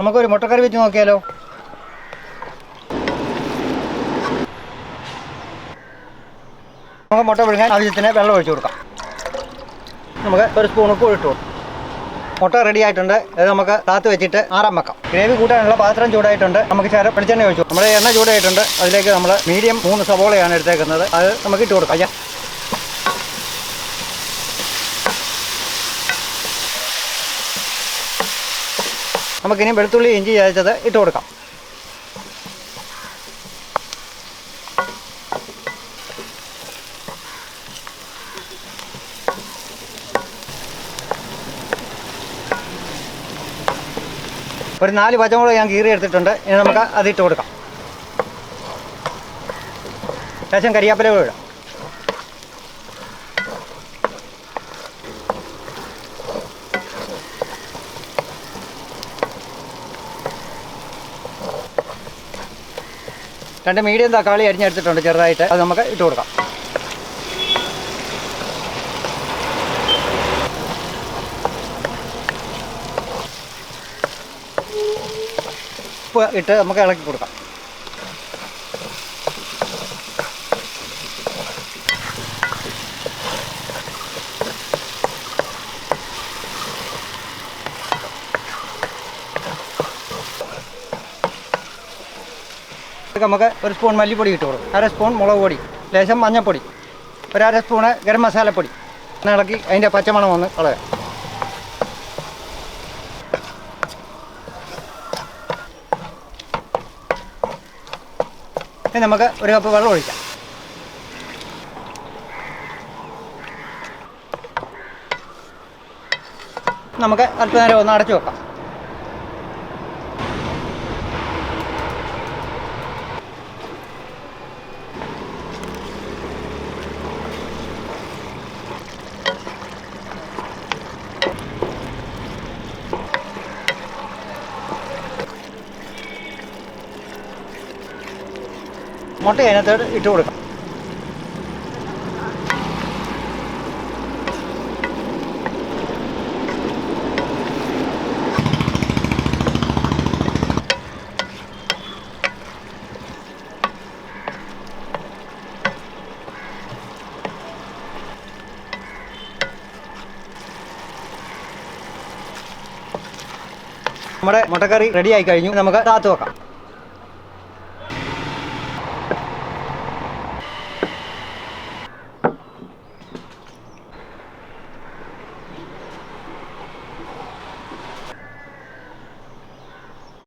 നമുക്കൊരു മുട്ടക്കറി വെച്ച് നോക്കിയാലോ? നമുക്ക് മുട്ട പുഴുങ്ങാൻ ആവശ്യത്തിന് വെള്ളം ഒഴിച്ചു കൊടുക്കാം. നമുക്ക് ഒരു സ്പൂൺ ഉപ്പ് ഇട്ടു മുട്ട റെഡി ആയിട്ടുണ്ട്. അത് നമുക്ക് താത്ത് വെച്ചിട്ട് ആറാൻ വെക്കാം. ഗ്രേവി കൂട്ടാനുള്ള പാത്രം ചൂടായിട്ടുണ്ട്. നമുക്ക് ചേരം വെളിച്ചെണ്ണ ഒഴിച്ചു നമ്മുടെ എണ്ണ ചൂടായിട്ടുണ്ട്. അതിലേക്ക് നമ്മൾ മീഡിയം മൂന്ന് സവോളയാണ് എടുത്തേക്കുന്നത്. അത് നമുക്ക് ഇട്ട് കൊടുക്കാം. നമുക്കിനി വെളുത്തുള്ളി ഇഞ്ചി ചതച്ചത് ഇട്ട് കൊടുക്കാം. ഒരു നാല് പച്ചമുളക് ഞാൻ കീറി എടുത്തിട്ടുണ്ട്. ഇനി നമുക്ക് അത് ഇട്ട് കൊടുക്കാം. ശേഷം കരിയാപ്പില ഇടാം. രണ്ട് മീഡിയം തക്കാളി അരിഞ്ഞെടുത്തിട്ടുണ്ട് ചെറുതായിട്ട്. അത് നമുക്ക് ഇട്ട് കൊടുക്കാം. ഉപ്പ് ഇട്ട് നമുക്ക് ഇളക്കി കൊടുക്കാം. നമുക്ക് ഒരു സ്പൂൺ മല്ലിപ്പൊടി ഇട്ട് അര സ്പൂൺ മുളക് പൊടി ലേശം മഞ്ഞൾപ്പൊടി ഒരു അര സ്പൂണ് ഗരം മസാലപ്പൊടി. ഇളക്കി അതിന്റെ പച്ചമണം ഒന്ന് കളയാം. ഇനി നമുക്ക് ഒരു കപ്പ് വെള്ളം ഒഴിക്കാം. നമുക്ക് അല്പനേരം ഒന്ന് അടച്ചു വെക്കാം. മുട്ട അതിനകത്തോട്ട് ഇട്ട് കൊടുക്കാം. നമ്മുടെ മുട്ടക്കറി റെഡി ആയി കഴിഞ്ഞു. നമുക്ക് കാത്തു വെക്കാം.